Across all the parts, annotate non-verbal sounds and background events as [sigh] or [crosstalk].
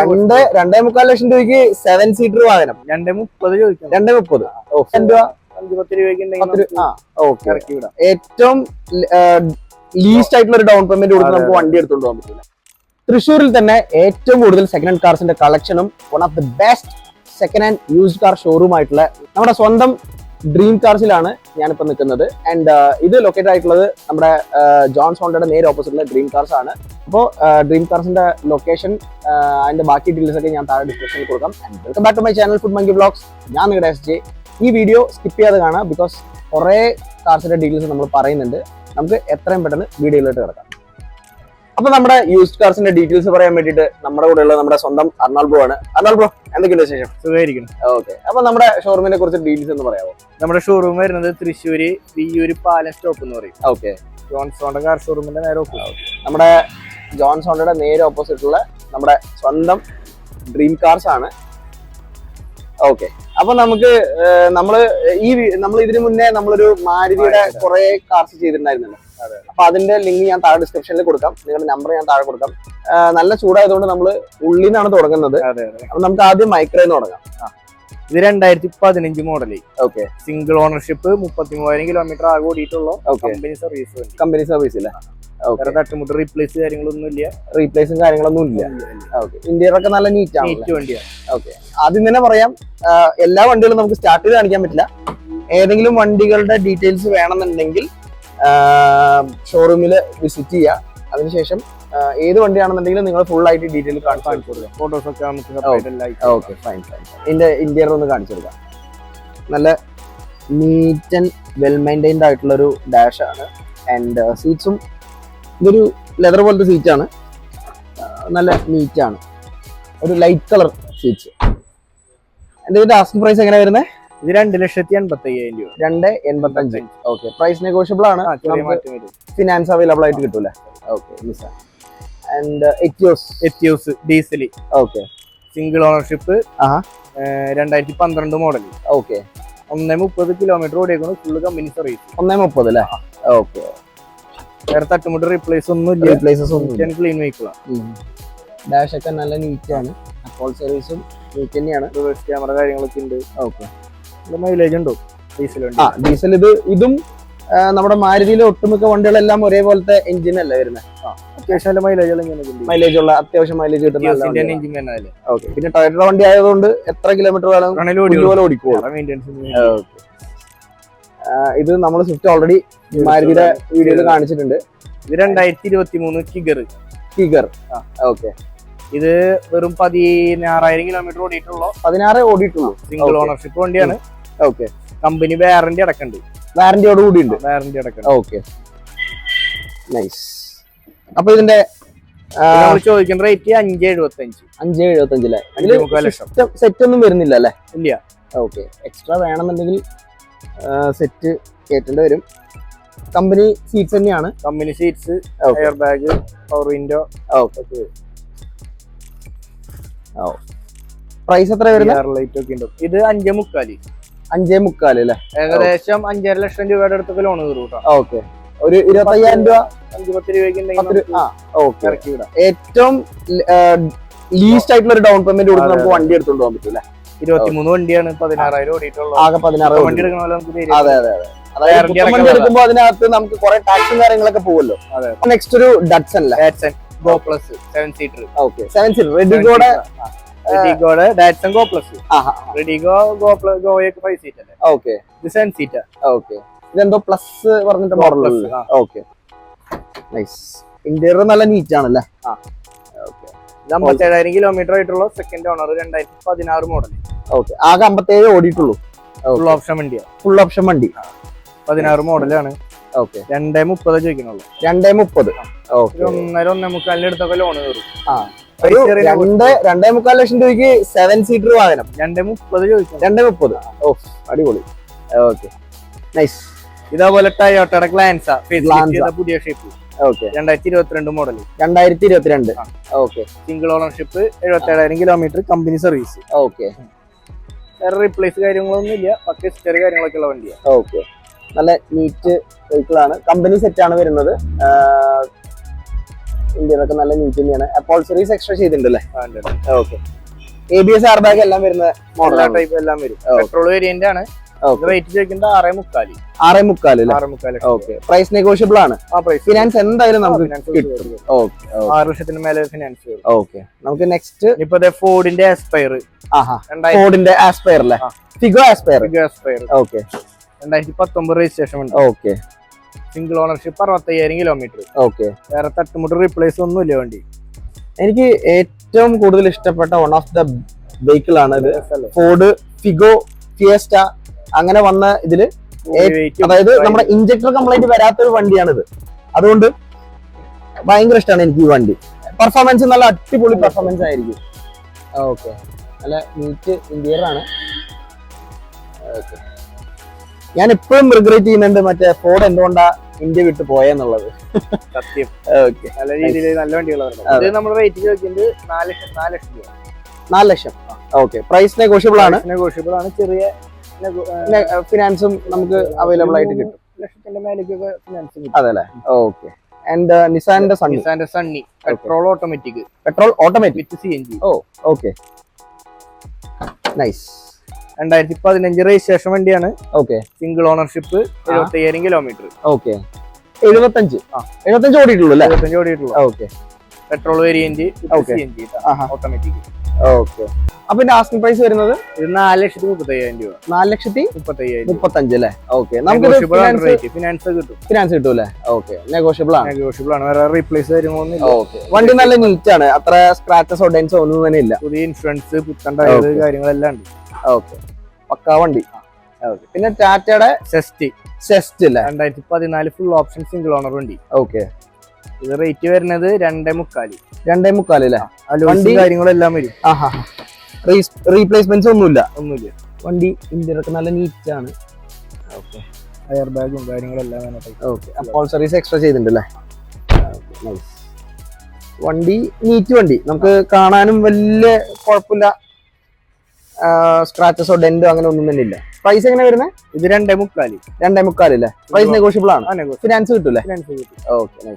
രണ്ട് രണ്ടേ മുക്കാൽ ലക്ഷം രൂപയ്ക്ക് സെവൻ സീറ്റർ വാഹനം രണ്ടേ മുപ്പത് ചോദിക്കാം. രണ്ടേ മുപ്പത്. ഏറ്റവും ലീസ്റ്റ് ആയിട്ടുള്ള ഒരു ഡൗൺ പേയ്മെന്റ് കൊടുത്ത് നമുക്ക് വണ്ടി എടുത്തുകൊണ്ട് പോകാൻ പറ്റില്ല. തൃശ്ശൂരിൽ തന്നെ ഏറ്റവും കൂടുതൽ സെക്കൻഡ് ഹാൻഡ് കാർസിന്റെ കളക്ഷനും one of the best second hand used car showroom ആയിട്ടുള്ള നമ്മുടെ സ്വന്തം ഡ്രീം കാർസിലാണ് ഞാനിപ്പോൾ നിൽക്കുന്നത്. ആൻഡ് ഇത് ലൊക്കേറ്റ് ആയിട്ടുള്ളത് നമ്മുടെ ജോൺ സോണ്ടയുടെ നേരെ ഓപ്പോസിറ്റുള്ള ഡ്രീം കാർസ് ആണ്. അപ്പോൾ ഡ്രീം കാർസിന്റെ ലൊക്കേഷൻ അതിന്റെ ബാക്കി ഡീറ്റെയിൽസ് ഒക്കെ ഞാൻ താഴെ ഡിസ്ക്രിപ്ഷനിൽ കൊടുക്കാം. Welcome back to my channel food monkey blogs ഞാൻ നിങ്ങളുടെ എസ് ജെ ഈ വീഡിയോ സ്കിപ്പ് ചെയ്യാതെ കാണാം ബിക്കോസ് കുറേ കാർസിന്റെ ഡീറ്റെയിൽസ് നമ്മൾ പറയുന്നുണ്ട്. നമുക്ക് എത്രയും പെട്ടെന്ന് വീഡിയോയിലോട്ട് കിടക്കാം. അപ്പൊ നമ്മുടെ യൂസ്ഡ് കാർസിന്റെ ഡീറ്റെയിൽസ് പറയാൻ വേണ്ടിയിട്ട് നമ്മുടെ കൂടെ ഉള്ള നമ്മുടെ സ്വന്തം അർണാൾ ബ്രോ ആണ്. അർണാൾ ബ്രോ എന്തൊക്കെയുണ്ട് വിശേഷം? സുഖമായിരിക്കണം ഓക്കെ അപ്പൊ നമ്മുടെ ഷോറൂമിനെ കുറിച്ച് ഡീറ്റെയിൽസ് ഒന്ന് പറയാമോ നമ്മുടെ ഷോറൂം വരുന്നത് തൃശ്ശൂര് വിയ്യൂര് പാലം സ്റ്റോപ്പ് എന്ന് പറയും. ഓക്കെ ജോൺസോണിന്റെ കാർ ഷോറൂമിന്റെ നേരെ. നമ്മുടെ ജോൺസോണ്ടയുടെ നേരെ ഓപ്പോസിറ്റുള്ള നമ്മുടെ സ്വന്തം ഡ്രീം കാർസ് ആണ്. ഓക്കെ അപ്പൊ നമുക്ക് നമ്മൾ ഈ നമ്മൾ ഇതിനു മുന്നേ നമ്മളൊരു മാരുതിയുടെ. കുറെ കാർസ് ചെയ്തിട്ടുണ്ടായിരുന്നല്ലോ. അപ്പൊ അതിന്റെ ലിങ്ക് ഞാൻ താഴെ ഡിസ്ക്രിപ്ഷനിൽ കൊടുക്കാം. നിങ്ങളുടെ നമ്പർ ഞാൻ താഴെ കൊടുക്കാം. നല്ല ചൂടായതുകൊണ്ട് നമ്മൾ ഉള്ളിൽ നിന്നാണ് തുടങ്ങുന്നത് അപ്പൊ നമുക്ക് ആദ്യം മൈക്രോയിൽ തുടങ്ങാം. ഇത് രണ്ടായിരത്തി പതിനഞ്ച് മോഡൽ. ഓക്കെ. സിംഗിൾ ഓണർഷിപ്പ് മുപ്പത്തി മൂവായിരം കിലോമീറ്റർ ആകെ ഓടിയിട്ടുള്ള കമ്പനി സർവീസ് കമ്പനി സർവീസ് ഇല്ല തട്ടുമുട്ട് റീപ്ലേസ് കാര്യങ്ങളൊന്നും ഇല്ല. റീപ്ലേസും കാര്യങ്ങളൊന്നും ഇല്ല ഇന്റീരിയർ ഒക്കെ നല്ല നീറ്റ് ആണ് നീറ്റ് വണ്ടിയാണ് ഓക്കെ. ആദ്യം തന്നെ പറയാം എല്ലാ വണ്ടികളും നമുക്ക് സ്റ്റാർട്ട് ചെയ്ത് കാണിക്കാൻ പറ്റില്ല. ഏതെങ്കിലും വണ്ടികളുടെ ഡീറ്റെയിൽസ് വേണമെന്നുണ്ടെങ്കിൽ ഷോറൂമിൽ വിസിറ്റ് ചെയ്യുക അതിനുശേഷം ഏത് വണ്ടിയാണെന്നുണ്ടെങ്കിലും നിങ്ങൾ ഫുൾ ആയിട്ട് ഡീറ്റെയിൽ കാണിച്ചു കാണിച്ചു കൊടുക്കാം. ഫോട്ടോസ് ഒക്കെ നമുക്ക് ഓക്കെ ഫൈൻ ഫൈൻ ഇതിന്റെ ഇന്റീരിയർ ഒന്ന് കാണിച്ചു കൊടുക്കാം. നല്ല നീറ്റ് ആൻഡ് വെൽ മെയിന്റൈൻഡ് ആയിട്ടുള്ളൊരു ഡാഷ് ആണ്. ആൻഡ് സീറ്റ്സും ഇതൊരു ലെതർ പോലത്തെ സീറ്റാണ് ആണ്. നല്ല നീറ്റ് ആണ്. ഒരു ലൈറ്റ് കളർ സീറ്റ്സ് എന്തെങ്കിലും ആസ്കിംഗ് പ്രൈസ് എങ്ങനെ വരുന്നത് ഇത് രണ്ട് ലക്ഷത്തി എൺപത്തി അയ്യായിരം രൂപ. രണ്ട് എൺപത്തഞ്ച്. ഓക്കെ പ്രൈസ് നെഗോഷ്യബിൾ ആണ്. ഫിനാൻസ് അവൈലബിൾ ആയിട്ട് കിട്ടൂല okay and Etios Etios diesel okay. Single ownership ആ. രണ്ടായിരത്തി പന്ത്രണ്ട് മോഡൽ ഓക്കെ. ഒന്നേ മുപ്പത് കിലോമീറ്റർ ഓടിയേക്കുന്നു ഫുള്ള് കമ്പനി സർവീസ് ഒന്നേ മുപ്പത് അല്ലേ? ഓക്കെ. വേറെ തട്ടുമുട്ട് റീപ്ലേസ് ഒന്നും ഇല്ല പ്ലേസസ് ഒന്നും ക്ലീൻ വെഹിക്കിളാണ് ഡാഷ് ഒക്കെ നല്ല നീറ്റാണ് അപ്പോൾ സർവീസും നീറ്റ് തന്നെയാണ്. റിവേഴ്സ് ക്യാമറ കാര്യങ്ങളൊക്കെ ഉണ്ട്. ഓക്കെ. മൈലേജ് ഉണ്ടോ? ഡീസൽ ആ ഡീസൽ ഇത് ഇതും നമ്മുടെ മാരുതിയിലെ ഒട്ടുമിക്ക വണ്ടികളെല്ലാം ഒരേപോലത്തെ എഞ്ചിൻ അല്ലേ വരുന്നത് അത്യാവശ്യം മൈലേജ് മൈലേജ് ഉള്ള അത്യാവശ്യം മൈലേജ് കിട്ടുന്ന ഓക്കെ പിന്നെ ടൊയറ്റ വണ്ടി ആയതുകൊണ്ട് എത്ര കിലോമീറ്റർ വേണം? ആണെങ്കിലും ഓടി പുല്ല് പോലെ ഓടിക്കോളും. ഇത് നമ്മൾ സ്വിഫ്റ്റ് ഓൾറെഡി മാരുതിയുടെ വീഡിയോയിൽ കാണിച്ചിട്ടുണ്ട്. ഇത് രണ്ടായിരത്തി ഇരുപത്തി മൂന്ന് കിഗർ കിഗർ ഓക്കെ ഇത് വെറും പതിനാറായിരം കിലോമീറ്റർ ഓടിയിട്ടുള്ളൂ. പതിനാറ് ഓടിയിട്ടുള്ളൂ. സിംഗിൾ ഓണർഷിപ്പ് വണ്ടിയാണ്. ഓക്കെ കമ്പനി വാറന്റി അടക്കണ്ട്. വാറന്റിയോട് കൂടി ഉണ്ട് വാറന്റി അടക്കണ്ട്. ഓക്കെ നൈസ് അപ്പൊ ഇതിന്റെ ചോദിക്കുന്ന റേറ്റ് അഞ്ച് എഴുപത്തി അഞ്ച് അഞ്ച് എഴുപത്തഞ്ചിലെ അഞ്ചേ സെറ്റ് ഒന്നും വരുന്നില്ല അല്ലേ ഇല്ല. ഓക്കെ എക്സ്ട്രാ വേണമെന്നുണ്ടെങ്കിൽ സെറ്റ് കേട്ടേണ്ടി വരും. കമ്പനി സീറ്റ്സ് തന്നെയാണ്. Company seats air bag power window okay price എത്ര വരുന്നത്? ഇത് അഞ്ചേ മുക്കാൽ. അഞ്ചേ മുക്കാൽ അല്ലേ? ഏകദേശം അഞ്ചര ലക്ഷം രൂപയുടെ അടുത്തൊക്കെ ലോൺ കയറും ഓക്കെ. ഒരു ഇരുപത്തയ്യായിരം രൂപ അഞ്ച് പത്ത് രൂപയ്ക്ക് ഏറ്റവും ലീസ്റ്റ് ആയിട്ടുള്ള ഒരു ഡൗൺ പേയ്മെന്റ് കൊടുത്ത് നമുക്ക് വണ്ടി എടുത്തുകൊണ്ട് പോകാൻ പറ്റൂല ഇരുപത്തിമൂന്ന് വണ്ടിയാണ് പതിനാറായിരം ഓടിയിട്ടുള്ള ആകെ പതിനാറ് വണ്ടി ധൈര്യം അതെ അതെ അതെ. വണ്ടി എടുക്കുമ്പോ അതിനകത്ത് നമുക്ക് കുറെ ടാക്സും കാര്യങ്ങളൊക്കെ പോകുമല്ലോ. നെക്സ്റ്റ് ഒരു ഡട്സൺ അല്ലേ? Datsun go plus seven seater okay. Seven seater റെഡിഗോടെ റെഡിഗോയുടെ Datsun go plus Redigo go plus ഗോയൊക്കെ five seat അല്ലേ? ഓക്കെ ഇത് സെവൻ സീറ്റാ ഓക്കെ ഇതെന്തോ പ്ലസ് പറഞ്ഞിട്ട് മോഡൽ ഓക്കെ നൈസ് ഇന്റീരിയർ നല്ല നീറ്റ് ആണല്ലേ. ഇത് അമ്പത്തേഴായിരം കിലോമീറ്റർ ആയിട്ടുള്ള സെക്കൻഡ് ഓണർ രണ്ടായിരത്തി പതിനാറ് മോഡൽ ഓക്കെ ആകെ അമ്പത്തേഴ് ഓടിയിട്ടുള്ളൂ. ഫുൾ ഓപ്ഷൻ വണ്ടിയാണ് ഫുൾ ഓപ്ഷൻ വണ്ടി. പതിനാറ് മോഡലാണ് ഓക്കെ രണ്ടേ മുപ്പത് ചോദിക്കണുള്ളൂ. രണ്ടേ മുപ്പത്. ഓക്കെ ഒന്നര ഒന്നേ മുക്കാലിന്റെ അടുത്തൊക്കെ ലോൺ കയറും ആ. രണ്ട് രണ്ടേ മുക്കാൽ ലക്ഷം രൂപയ്ക്ക് സെവൻ സീറ്റർ വാഹനം രണ്ടേ മുപ്പത് ചോദിച്ചു രണ്ടേ മുപ്പത്. ഓ അടിപൊളി. ഓക്കെ. നൈസ് ഇതേപോലെ ടയോട്ടയുടെ ഗ്ലാൻസ. പുതിയ ഷേപ്പ് ഓക്കെ. രണ്ടായിരത്തി ഇരുപത്തിരണ്ട് മോഡൽ രണ്ടായിരത്തി ഇരുപത്തിരണ്ട് ഓക്കെ സിംഗിൾ ഓണർഷിപ്പ് എഴുപത്തേഴായിരം കിലോമീറ്റർ കമ്പനി സർവീസ് ഓക്കെ. വേറെ റീപ്ലേസ് കാര്യങ്ങളൊന്നും ഇല്ല. പത്ത് ഹിസ്റ്ററി കാര്യങ്ങളൊക്കെ ഉള്ള വണ്ടിയാണ് ഓക്കെ. നല്ല നീറ്റ് വെഹിക്കിൾ ആണ്. കമ്പനി സെറ്റ് ആണ് വരുന്നത്. ഇന്ത്യയിലൊക്കെ നല്ല നീറ്റ് തന്നെയാണ്. അപ്പോൾസറീസ് extra ചെയ്തിട്ടുണ്ടല്ലേ. Okay A B S air bag എല്ലാം വരുന്ന മോഡൽ ടൈപ്പ് എല്ലാം വരും. പെട്രോൾ വേരിയന്റ് ആണ്. ഓക്കെ റേറ്റ് ചോദിക്കുന്നത് ആറേ മുക്കാൽ. ആറേ മുക്കാൽ അല്ലേ? ആറേ മുക്കാൽ ഓക്കെ പ്രൈസ് നെഗോഷ്യബിൾ ആണ് ഫിനാൻസ് എന്തായാലും നമുക്ക് കിട്ടും. ഓക്കെ ആറ് ലക്ഷത്തിന് മേലെ ഫിനാൻസ് ഓക്കെ നമുക്ക് നെക്സ്റ്റ് ഇപ്പൊ ഫോർഡിന്റെ ആസ്പയർ ഫോർഡിന്റെ ആസ്പയർ അല്ലേ? Figo Aspire Figo Aspire okay രണ്ടായിരത്തി പത്തൊമ്പത് രജിസ്ട്രേഷൻ ഉണ്ട്. ഓക്കെ സിംഗിൾ ഓണർഷിപ്പ് അറുപത്തയ്യായിരം കിലോമീറ്റർ ഓക്കെ വേറെ തട്ടുമുട്ട് റീപ്ലേസ് ഒന്നുമില്ല വണ്ടി. എനിക്ക് ഏറ്റവും കൂടുതൽ ഇഷ്ടപ്പെട്ട വൺ ഓഫ് ദ വെഹിക്കിൾ ആണ് ഇത്. ഫോർഡ് ഫിഗോ ഫിയസ്റ്റ അങ്ങനെ വന്ന ഇതിൽ അതായത് നമ്മുടെ ഇഞ്ചക്ടർ കംപ്ലൈന്റ് വരാത്തൊരു വണ്ടിയാണിത്. അതുകൊണ്ട് ഭയങ്കര ഇഷ്ടമാണ് എനിക്ക് ഈ വണ്ടി. പെർഫോമൻസ് നല്ല അടിപൊളി പെർഫോമൻസ് ആയിരിക്കും. ഓക്കെ നല്ല നീറ്റ് ഇന്റീരിയർ ആണ്. ഓക്കെ ഞാൻ എപ്പോഴും റിഗ്രറ്റ് ചെയ്യുന്നുണ്ട് മറ്റേ ഫോർഡ് എന്തുകൊണ്ടാ ഇന്ത്യ വിട്ട് പോയെന്നുള്ളത്. സത്യം. നല്ല രീതിയിൽ നല്ല വണ്ടികളാണ്. നമ്മുടെ റേറ്റ് ചോദിക്കുന്നത് നാല് ലക്ഷം നാല് ലക്ഷം രൂപ. നാല് ലക്ഷം. ഓക്കെ പ്രൈസ് നെഗോഷ്യബിൾ ആണ്. നെഗോഷ്യബിൾ ആണ്. ചെറിയ ഫിനാൻസും നമുക്ക് അവൈലബിൾ ആയിട്ട് കിട്ടും. ലക്ഷത്തിന്റെ മേലേക്കൊക്കെ ഫിനാൻസ് കിട്ടും. അതെ ഓക്കെ ആൻഡ് നിസാന്റെ Sunny നിസാന്റെ Sunny petrol automatic petrol automatic with C N G oh okay nice രണ്ടായിരത്തി പതിനഞ്ച് രജിസ്ട്രേഷൻ വണ്ടിയാണ്. ഓക്കെ സിംഗിൾ ഓണർഷിപ്പ് എഴുപത്തി അയ്യായിരം കിലോമീറ്റർ ഓക്കെ എഴുപത്തഞ്ച്. എഴുപത്തഞ്ച് ഓടിയിട്ടുള്ളൂ അല്ലേ? എഴുപത്തഞ്ച് ഓടിയിട്ടുള്ളൂ. Okay petrol variant automatic okay അപ്പൊ ആസ്കിംഗ് പ്രൈസ് വരുന്നത്? നാല് ലക്ഷത്തി മുപ്പത്തി അയ്യായിരം രൂപ. നാല് ലക്ഷത്തി മുപ്പത്തി അയ്യായിരം മുപ്പത്തഞ്ച് അല്ലേ? ഓക്കെ നമുക്ക് ഫിനാൻസ് കിട്ടും. ഫിനാൻസ് കിട്ടും അല്ലേ? ഓക്കെ നെഗോഷ്യബിൾ ആണ്. നെഗോഷ്യബിൾ ആണ്. വേറെ റീപ്ലേസ് കാര്യങ്ങളൊന്നും ഓക്കെ വണ്ടി നല്ല നീറ്റ് ആണ്. അത്ര സ്ക്രാച്ചസ് ഡെൻസോ ഒന്നും തന്നെ ഇല്ല. പുതിയ ഇൻഷുറൻസ് പുത്തൻ കാര്യങ്ങളെല്ലാം ഉണ്ട്. ഓക്കെ. പക്കാ വണ്ടി. ഓക്കെ. പിന്നെ ടാറ്റയുടെ സെസ്റ്റി സെസ്റ്റ് അല്ലേ രണ്ടായിരത്തി പതിനാല് ഫുൾ ഓപ്ഷൻ സിംഗിൾ ഓണർ വണ്ടി. ഓക്കെ. ഇത് റേറ്റ് വരുന്നത് രണ്ടേ മുക്കാൽ. രണ്ടേ മുക്കാൽ അല്ലേ വണ്ടി- കാര്യങ്ങളെല്ലാം വരും. ആഹാ. റീപ്ലേസ്മെന്റ്സ് ഒന്നുമില്ല? ഒന്നുമില്ല. വണ്ടി ഇന്ത്യയിലൊക്കെ നല്ല നീറ്റ് ആണ്. ഓക്കെ. എയർ ബാഗും കാര്യങ്ങളെല്ലാം. ഓക്കെ. അപ്പോൾ സർവീസ് എക്സ്ട്രാ ചെയ്തിട്ടുണ്ടല്ലേ നൈസ് വണ്ടി നീറ്റ് വണ്ടി. നമുക്ക് കാണാനും വലിയ കുഴപ്പമില്ല. സ്ക്രാച്ചസോ ഡെന്റോ അങ്ങനെ ഒന്നും തന്നെ ഇല്ല. പ്രൈസ് എങ്ങനെ വരുന്നത് ഇത് രണ്ടേ മുക്കാൽ രണ്ടേ മുക്കാലല്ലേ പ്രൈസ് നെഗോഷ്യബിൾ ആണ്. ഫിനാൻസ് കിട്ടൂലേ? ഓക്കെ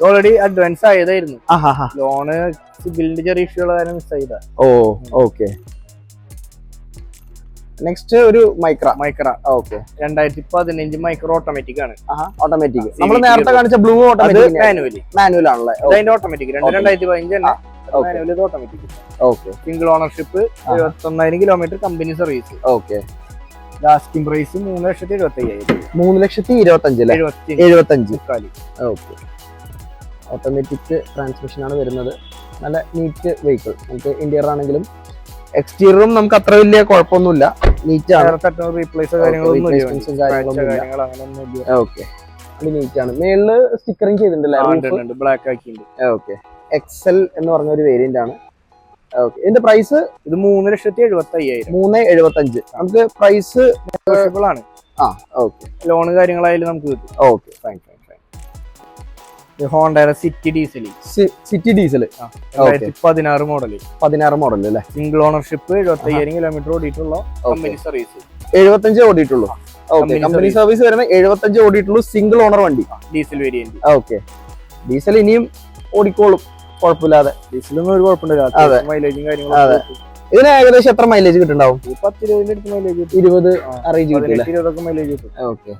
ഓൾറെഡി അഡ്വാൻസ് ആയതായിരുന്നു. ലോണ് സിബിലിന്റെ ചെറിയ ഇഷ്യൂ കാരണം മിസ് ചെയ്ത ഓ ഓക്കെ. നെക്സ്റ്റ് ഒരു മൈക്ര മൈക്ര ഓക്കെ രണ്ടായിരത്തി പതിനഞ്ച് മൈക്രോ ഓട്ടോമാറ്റിക് ആണ് ഓട്ടോമാറ്റിക് നമ്മൾ നേരത്തെ കാണിച്ച ബ്ലൂ ഓട്ടോമാറ്റിക് മാനുവലി മാനുവൽ ആണല്ലേ? അതിന്റെ ഓട്ടോമാറ്റിക്. രണ്ടായിരത്തി പതിനഞ്ച് automatic okay. Single ownership. എഴുപത്തൊന്നായിരം kilometre company service okay. Lasting price മൂന്ന് ലക്ഷത്തി എഴുപത്തി അയ്യായിരം മൂന്ന് ലക്ഷത്തി ഇരുപത്തഞ്ച് അല്ലേ? എഴുപത്തി എഴുപത്തഞ്ച് ഓക്കെ. ഓട്ടോമാറ്റിക് ട്രാൻസ്മിഷൻ ആണ് വരുന്നത്. നല്ല നീറ്റ് വെഹിക്കിൾ നമുക്ക് ഇന്റീരിയർ ആണെങ്കിലും എക്സ്റ്റീരിയറും നമുക്ക് അത്ര വലിയ കുഴപ്പമൊന്നുമില്ല. നീറ്റ് ആണ്. റീപ്ലേസ് കാര്യങ്ങളൊന്നും ഓക്കെ. നീറ്റ് ആണ്. മേളിൽ സ്റ്റിക്കറിങ് ചെയ്തിട്ടുണ്ടല്ലേ? ബ്ലാക്ക് ആക്കിയിട്ടുണ്ട്. ഓക്കെ. എക്സൽ എന്ന് പറഞ്ഞ ഒരു വേരിയന്റ് ആണ്. ഓക്കെ ഇതിന്റെ പ്രൈസ് ഇത് മൂന്ന് ലക്ഷത്തി എഴുപത്തി അയ്യായിരം മൂന്ന് എഴുപത്തി അഞ്ച് നമുക്ക് പ്രൈസ് ആണ്. ആ ഓക്കെ ലോൺ കാര്യങ്ങളായാലും നമുക്ക് കിട്ടും. ഓക്കെ ഫൈൻ ഫൈൻ ഫൈൻ ഹോണ്ടയുടെ സിറ്റി ഡീസൽ സിറ്റി ഡീസൽ പതിനാറ് മോഡൽ പതിനാറ് മോഡൽ അല്ലേ സിംഗിൾ ഓണർഷിപ്പ് എഴുപത്തി അയ്യായിരം കിലോമീറ്റർ ഓടിയിട്ടുള്ള കമ്പനി സർവീസ് എഴുപത്തഞ്ച് ഓടിയിട്ടുള്ളൂ. കമ്പനി സർവീസ് വരുന്ന എഴുപത്തഞ്ച് ഓടിയിട്ടുള്ളൂ സിംഗിൾ ഓണർ വണ്ടി. ഡീസൽ വേരിയന്റ് ഓക്കെ ഡീസൽ ഇനിയും ഓടിക്കോളും. കുഴപ്പമില്ലാതെ. ഡീസലൊന്നും ഒരു. കുഴപ്പമില്ല മൈലേജും. കാര്യങ്ങളും ഇതിന് ഏകദേശം എത്ര മൈലേജ് കിട്ടുണ്ടാവും പത്ത് ഇരുപതിന്റെ അടുത്ത് മൈലേജ് ഇരുപത് പതിനെട്ട് ഇരുപതൊക്കെ മൈലേജ് കിട്ടും. ഓക്കെ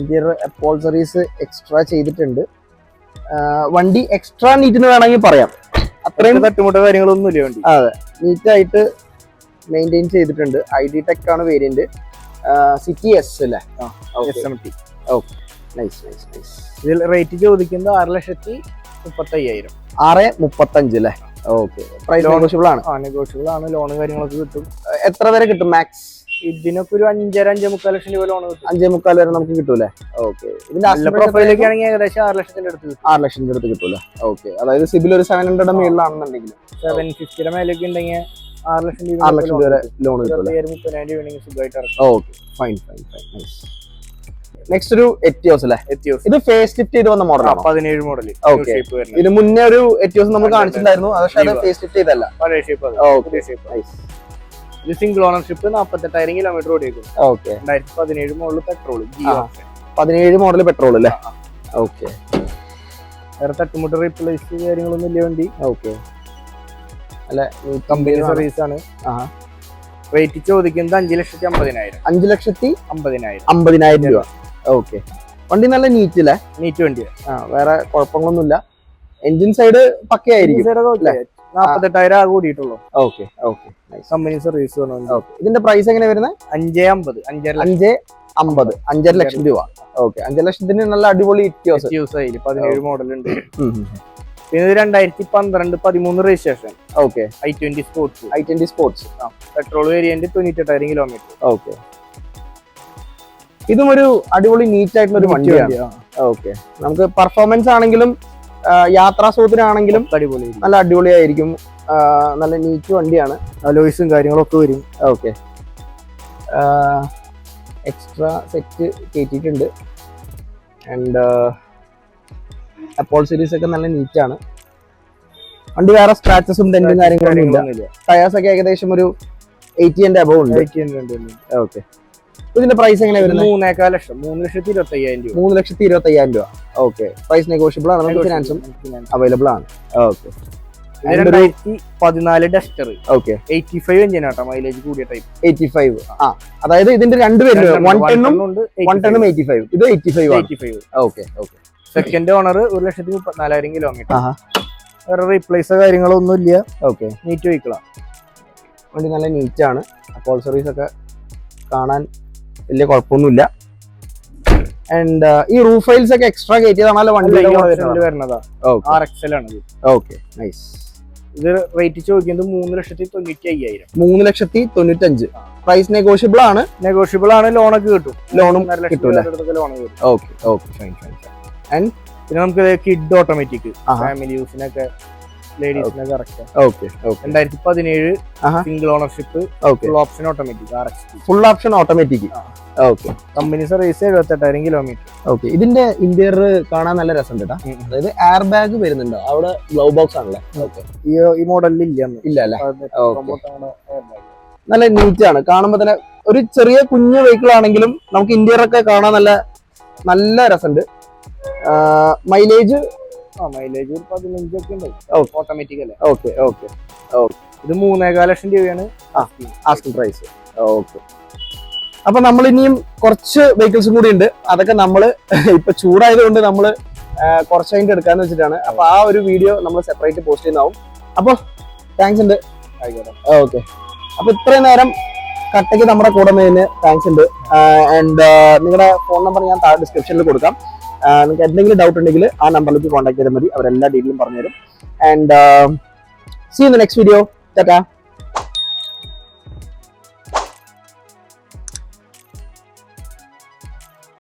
ഇന്റീരിയർ അപ്പോൾസറീസ് എക്സ്ട്രാ ചെയ്തിട്ടുണ്ട്. വണ്ടി എക്സ്ട്രാ നീറ്റിന് വേണമെങ്കിൽ പറയാം. അത്രയും തട്ടുമുട്ട കാര്യങ്ങളൊന്നും ഇല്ല വണ്ടി. അതെ. നീറ്റായിട്ട് മെയിന്റെയിൻ ചെയ്തിട്ടുണ്ട്. ഐ ഡി ടെക് ആണ് വേരിയന്റ് സിറ്റി എസ് അല്ലേ? S M T nice nice nice ഇതിൽ റേറ്റ് ചോദിക്കുന്നത് ആറ് ലക്ഷത്തി മുപ്പത്തി അയ്യായിരം ആറ് മുപ്പത്തഞ്ച് അല്ലേ ഓക്കെ. പ്രൈസ് നെഗോഷ്യബിൾ ആണ്. ആ നെഗോഷ്യബിൾ ആണ്. ലോണ് കാര്യങ്ങളൊക്കെ കിട്ടും. എത്ര വരെ കിട്ടും മാക്സ് ഇതിനൊക്കെ ഒരു അഞ്ചര അഞ്ചേ മുക്കാൽ ലക്ഷം രൂപ ലോൺ കിട്ടും. അഞ്ചേ മുക്കാൽ വരെ നമുക്ക് കിട്ടൂലേ? ഓക്കെ. ഇതിന്റെ പ്രൊഫൈലേക്ക് ആണെങ്കിൽ ഏകദേശം ആറ് ലക്ഷത്തിന്റെ അടുത്ത് ആറ് ലക്ഷത്തിന്റെ അടുത്ത് കിട്ടൂലേ? ഓക്കെ. അതായത് സിബിൽ ഒരു സെവൻ ഹൺഡ്രഡ് മേളിലാണെന്നുണ്ടെങ്കിൽ. സെവൻ ഫിഫ്റ്റിയുടെ മേലേക്ക് ഉണ്ടെങ്കിൽ ആറ് ലക്ഷം രൂപ ആറ് ലക്ഷം രൂപ വരെ ലോൺ കിട്ടും. Okay. Fine fine fine nice next ഒരു എറ്റിയോസ് അല്ലേ? ഇത് ഫേസ് ലിഫ്റ്റ് ചെയ്ത് വന്ന മോഡൽ പതിനേഴ് മോഡൽ ഓക്കെ ഇതിന് മുന്നേ ഒരു എറ്റിയോസ് നമ്മൾ. കാണിച്ചിട്ടുണ്ടായിരുന്നു. പക്ഷേ അത് ഫേസ് ലിഫ്റ്റ് ചെയ്തല്ല പഴയ ഷേപ്പ് ഇത് സിംഗിൾ ഓണർഷിപ്പ് നാപ്പത്തെട്ടായിരം കിലോമീറ്റർ ഓടിയേക്കും. ഓക്കെ രണ്ടായിരത്തി പതിനേഴ് മോഡൽ പെട്രോൾ. പതിനേഴ് മോഡൽ പെട്രോൾ അല്ലേ? ഓക്കെ വേറെ തട്ടുമുട്ട് റീപ്ലേസ് കാര്യങ്ങളൊന്നും ഇല്ല വണ്ടി. ഓക്കെ അല്ല കമ്പനി സർവീസ് ആണ്. ആ. റേറ്റ് ചോദിക്കുന്നത് അഞ്ച് ലക്ഷത്തി അമ്പതിനായിരം. അഞ്ച് ലക്ഷത്തി അമ്പതിനായിരം. അമ്പതിനായിരം രൂപ. ഓക്കെ വണ്ടി നല്ല നീറ്റ് അല്ലേ നീറ്റ് വണ്ടി. ആ വേറെ കുഴപ്പങ്ങളൊന്നുമില്ല. എഞ്ചിൻ സൈഡ് പക്കയായിരിക്കും നാപ്പത്തെട്ടായിരം ആകെ കൂടിയിട്ടുള്ളൂ. ഓക്കെ ഓക്കെ കമ്പനി സർവീസ് ആണ് വണ്ടി ഇതിന്റെ പ്രൈസ് എങ്ങനെ വരുന്നത് അഞ്ചേ അമ്പത് അഞ്ചര അഞ്ച് അമ്പത് അഞ്ചര ലക്ഷം രൂപ. ഓക്കെ അഞ്ചര ലക്ഷത്തിന് നല്ല അടിപൊളി ഇറ്റിയോസ് പതിനേഴ് മോഡൽ ഉണ്ട്. പിന്നെ രണ്ടായിരത്തി പന്ത്രണ്ട് പതിമൂന്ന് registration okay I twenty sports I twenty sports petrol variant തൊണ്ണൂറ്റെട്ടായിരം kilometre okay ഇതും ഒരു അടിപൊളി നീറ്റ് ആയിട്ടുള്ള ഒരു വണ്ടിയാണ്. ഓക്കെ നമുക്ക് പെർഫോമൻസ് ആണെങ്കിലും യാത്രാ സുഖത്തിനാണെങ്കിലും അടിപൊളി നല്ല അടിപൊളിയായിരിക്കും. നല്ല നീറ്റ് വണ്ടിയാണ്. അലോയ്സും കാര്യങ്ങളൊക്കെ വരും. ഓക്കെ എക്സ്ട്രാ സെറ്റ് കയറ്റിയിട്ടുണ്ട് ആൻഡ് അപ്പോൾ സീരീസ് ഒക്കെ നല്ല നീറ്റാണ് വണ്ടി വേറെ സ്ക്രാച്ചസും ഡെന്റും കാര്യങ്ങളൊന്നും ഇല്ല. ടയേഴ്സ് ഒക്കെ ഏകദേശം ഒരു എയ്റ്റി എന്റെ അബവ് ഉണ്ട്. 80 ഉണ്ട് ഉണ്ട്. ഓക്കെ ഇതിന്റെ പ്രൈസ് എങ്ങനെ വരുന്നത് മൂന്നേക്കാൽ ലക്ഷം. മൂന്ന് ലക്ഷത്തി ഇരുപത്തി അയ്യായിരം രൂപ. മൂന്ന് ലക്ഷത്തി ഇരുപത്തി അയ്യായിരം രൂപ. ഓക്കെ പ്രൈസ് നെഗോഷ്യബിൾ ആണ്. നമുക്ക് ഫിനാൻസും. അവൈലബിൾ ആണ്. ഓക്കെ രണ്ടായിരത്തി പതിനാല് Duster. Okay eighty five engine auto mileage കൂടിയ ടൈപ്പ് എയ്റ്റി ഫൈവ് ആ. അതായത് ഇതിന്റെ രണ്ട് പേര് വൺ ടെണ്ണും വൺ ടെണ്ണും എയ്റ്റി ഫൈവ് ഇത് eighty five eighty five okay okay second owner ഒരു ലക്ഷത്തി മുപ്പത്തിനാലായിരം കിലോമീറ്റർ വേറെ റീപ്ലേസോ കാര്യങ്ങളോ ഒന്നും ഇല്ല. ഓക്കെ നീറ്റ് വെഹിക്കിളാണ് വണ്ടി നല്ല നീറ്റാണ് അപ്പോൾ സർവീസ് ഒക്കെ കാണാൻ വലിയ കുഴപ്പമൊന്നുമില്ല. ആൻഡ് ഈ റൂഫ് ഫൈൽസ് ഒക്കെ എക്സ്ട്രാ കയറ്റിയതാണല്ലോ വണ്ടി വരുന്നതാ R X L okay nice ഇത് റേറ്റ് ചോദിക്കുന്നത് മൂന്ന് ലക്ഷത്തി തൊണ്ണൂറ്റി അയ്യായിരം. മൂന്ന് ലക്ഷത്തി തൊണ്ണൂറ്റഞ്ച്. പ്രൈസ് നെഗോഷ്യബിൾ ആണ്. നെഗോഷ്യബിൾ ആണ് ലോണൊക്കെ കിട്ടും. ലോണും കിട്ടൂല ഓക്കെ ഓക്കെ ഫൈൻ ഫൈൻ പിന്നെ നമുക്ക് കിഡ് ഓട്ടോമാറ്റിക് ഫാമിലി യൂസിനൊക്കെ ലേഡീസിനൊക്കെ കറക്റ്റ് ഓക്കെ ഓക്കെ രണ്ടായിരത്തി പതിനേഴ്. Single ownership full option automatic R X full option automatic okay company service എഴുപത്തെട്ടായിരം kilometre okay ഇതിന്റെ ഇന്റീരിയർ കാണാൻ നല്ല രസം കേട്ടാ അതായത് എയർ ബാഗ് വരുന്നുണ്ടോ. അവിടെ ഗ്ലൗ ബോക്സ് ആണല്ലേ? ഓക്കെ ഈ മോഡലിൽ ഇല്ല ഇല്ല അല്ലേ. നല്ല നീറ്റ് ആണ്. കാണുമ്പോൾ തന്നെ ഒരു ചെറിയ കുഞ്ഞു വെഹിക്കിൾ ആണെങ്കിലും നമുക്ക് ഇന്റീരിയർ ഒക്കെ കാണാൻ നല്ല നല്ല രസമുണ്ട്. മൈലേജ് മൈലേജ് ഒരു പതിനഞ്ചൊക്കെ ഉണ്ട്. Okay. ഓട്ടോമാറ്റിക് അല്ലേ? ഓക്കെ ഓക്കെ ഇത് മൂന്നേകാൽ ലക്ഷം രൂപയാണ്. ആസ്കിംഗ് പ്രൈസ് ഓക്കെ അപ്പൊ നമ്മൾ ഇനിയും കുറച്ച് വെഹിക്കിൾസും കൂടി ഉണ്ട്. അതൊക്കെ നമ്മൾ [laughs] ഇപ്പൊ ചൂടായതുകൊണ്ട് നമ്മൾ കുറച്ച് അതിന്റെ എടുക്കാന്ന് വെച്ചിട്ടാണ്. അപ്പൊ ആ ഒരു വീഡിയോ നമ്മൾ സെപ്പറേറ്റ് പോസ്റ്റ് ചെയ്യുന്നതാവും. അപ്പൊ താങ്ക്സ് ഉണ്ട്. ഓക്കെ അപ്പൊ ഇത്രയും നേരം കട്ടയ്ക്ക് നമ്മുടെ കൂടെ നിന്ന് താങ്ക്സ് ഉണ്ട്. ആൻഡ് നിങ്ങളുടെ ഫോൺ നമ്പർ ഞാൻ താഴെ ഡിസ്ക്രിപ്ഷനിൽ കൊടുക്കാം. നിങ്ങൾക്ക് എന്തെങ്കിലും ഡൗട്ട് ഉണ്ടെങ്കിൽ ആ നമ്പറിലേക്ക് കോൺടാക്ട് ചെയ്താൽ മതി. അവരെല്ലാ ഡീറ്റെയിലും പറഞ്ഞുതരും. And see in the next video tata